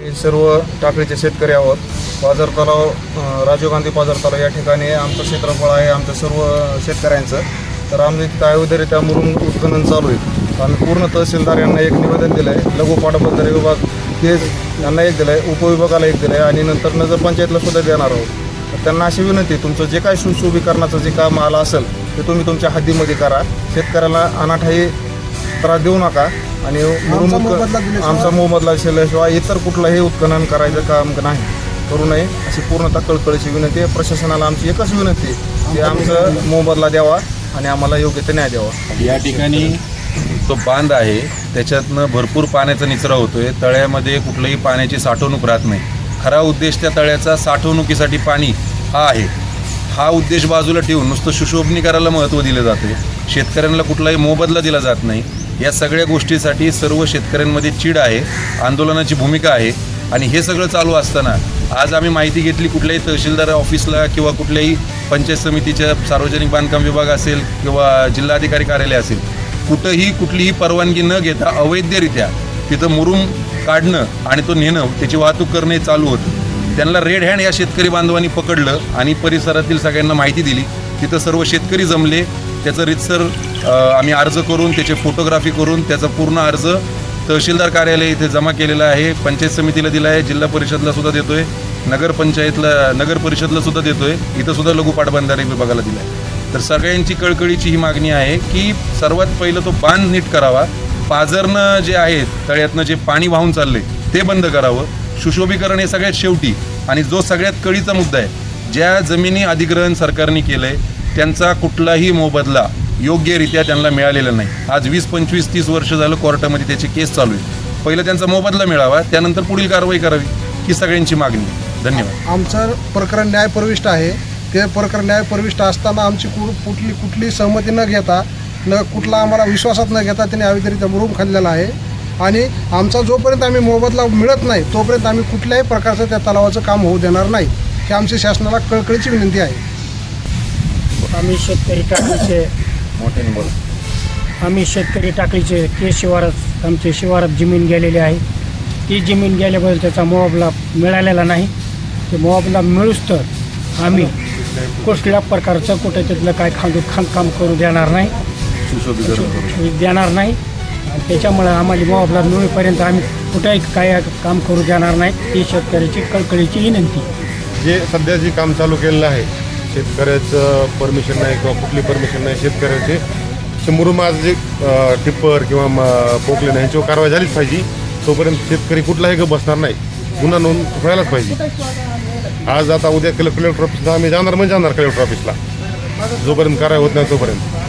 हे सर्व टाकळीचे शेतकरी आहोत. बाजार तलाव राजीव गांधी बाजार तलाव या ठिकाणी आमचं क्षेत्रफळ आहे आमच्या सर्व शेतकऱ्यांचं. तर आम्ही तिथं अयोध्येरित्या उत्खनन चालू आहे. आम्ही पूर्ण तहसीलदार यांना एक निवेदन दिलं आहे लघु पाटबंधारे विभाग ते यांना एक दिलं आहे उपविभागाला एक दिलं आहे आणि नंतर नगरपंचायतला सुद्धा देणार आहोत. तर त्यांना अशी विनंती आहे, तुमचं जे काय सुशोभीकरणाचं जे काम आलं असेल ते तुम्ही तुमच्या हद्दीमध्ये करा. शेतकऱ्याला अनाठाई त्रास देऊ नका. आणि आमचा मोबदला दिल्याशिवाय- आमचा मोबदला दिल्याशिवाय इतर कुठलंही उत्खनन करायचं काम नाही. करू नये अशी पूर्णतः कळकळीची विनंती आहे. प्रशासनाला आमची एकच विनंती आहे की आमचं मोबदला द्यावा आणि आम्हाला योग्य ते न्याय द्यावा. या ठिकाणी तो बांध आहे त्याच्यातनं भरपूर पाण्याचा निचरा होतोय. तळ्यामध्ये कुठलंही पाण्याची साठवणूक राहत नाही. खरा उद्देश त्या तळ्याचा साठवणुकीसाठी पाणी हा आहे. हा उद्देश बाजूला ठेवून नुसतं सुशोभनीकराला महत्त्व दिलं जाते शेतकऱ्यांना कुठलाही मोबदला दिला जात नाही. या सगळ्या गोष्टीसाठी सर्व शेतकऱ्यांमध्ये चीड आहे आंदोलनाची भूमिका आहे आणि हे सगळं चालू असताना आज आम्ही माहिती घेतली कुठल्याही तहसीलदार ऑफिसला किंवा कुठल्याही पंचायत समितीच्या सार्वजनिक बांधकाम विभाग असेल किंवा जिल्हाधिकारी कार्यालय असेल कुठंही कुठलीही परवानगी न घेता अवैधरित्या तिथं मुरुम काढणं आणि तो नेणं त्याची वाहतूक करणं हे चालू होतं. त्यांना रेड हँड या शेतकरी बांधवांनी पकडलं आणि परिसरातील सगळ्यांना माहिती दिली तिथं सर्व शेतकरी जमले त्याचं रितसर आम्ही अर्ज करून त्याचे फोटोग्राफी करून त्याचा पूर्ण अर्ज तहसीलदार कार्यालय इथे जमा केलेला आहे. पंचायत समितीला दिला आहे. जिल्हा परिषदला सुद्धा देतोय. नगरपंचायतला नगर परिषदला सुद्धा देतोय. इथं सुद्धा लघु पाटबंधारे विभागाला दिला आहे तर सगळ्यांची कळकळीची ही मागणी आहे की सर्वात पहिलं तो बांध नीट करावा. पाजरनं जे आहे तळ्यातनं जे पाणी वाहून चाललंय ते बंद करावं. सुशोभीकरण हे सगळ्यात शेवटी आणि जो सगळ्यात कळीचा मुद्दा आहे ज्या जमिनी अधिग्रहण सरकारने केलंय त्यांचा कुठलाही मोबदला योग्यरित्या त्यांना मिळालेला नाही. आज वीस पंचवीस तीस वर्ष झालं कोर्टामध्ये त्याची केस चालू आहे पहिलं त्यांचा मोबदला मिळावा त्यानंतर पुढील कारवाई करावी ही सगळ्यांची मागणी. धन्यवाद. आमचं प्रकरण न्यायप्रविष्ट आहे. ते प्रकरण न्यायप्रविष्ट असताना आमची कु कुठली कुठली सहमती न घेता न कुठला आम्हाला विश्वासात न घेता त्यांनी अवितरित्या मुरुम खाल्लेला आहे. आणि आमचा जोपर्यंत आम्ही मोबदला मिळत नाही तोपर्यंत आम्ही कुठल्याही प्रकारचं त्या तलावाचं काम होऊ देणार नाही ही आमची शासनाला कळकळीची विनंती आहे. आम्ही शेतकरी टाकळीचे मोठ्याने बोला. आम्ही शेतकरी टाकळीचे के शिवारात आमचे शिवारात जमीन गेलेली आहे. ती जमीन गेल्याबद्दल त्याचा मोबदला मिळालेला नाही. ते मोबदला मिळूच तर आम्ही कुठल्या प्रकारचं कुठं तिथलं काय खांदू खांदकाम करू देणार नाही. सुशोभीकरण करू देणार नाही. आणि त्याच्यामुळे आम्हाला मोबदला मिळेपर्यंत आम्ही कुठेही काय काम करू देणार नाही. ही शेतकऱ्याची कळकळीची विनंती. जे सध्या जे काम चालू केलेलं आहे शेतकऱ्याचं परमिशन नाही किंवा कुठली परमिशन नाही शेतकऱ्याचे शंभरून आज जे टिप्पर किंवा पोकले पोकलेन यांच्यावर कारवाई झालीच पाहिजे. तोपर्यंत शेतकरी कुठलाही ग बसणार नाही. गुन्हा नोंद व्हायलाच पाहिजे. आज आता उद्या कलेक्टर ऑफिसला आम्ही जाणार म्हणजे जाणार कलेक्टर ऑफिसला जोपर्यंत कारवाई होत नाही तोपर्यंत.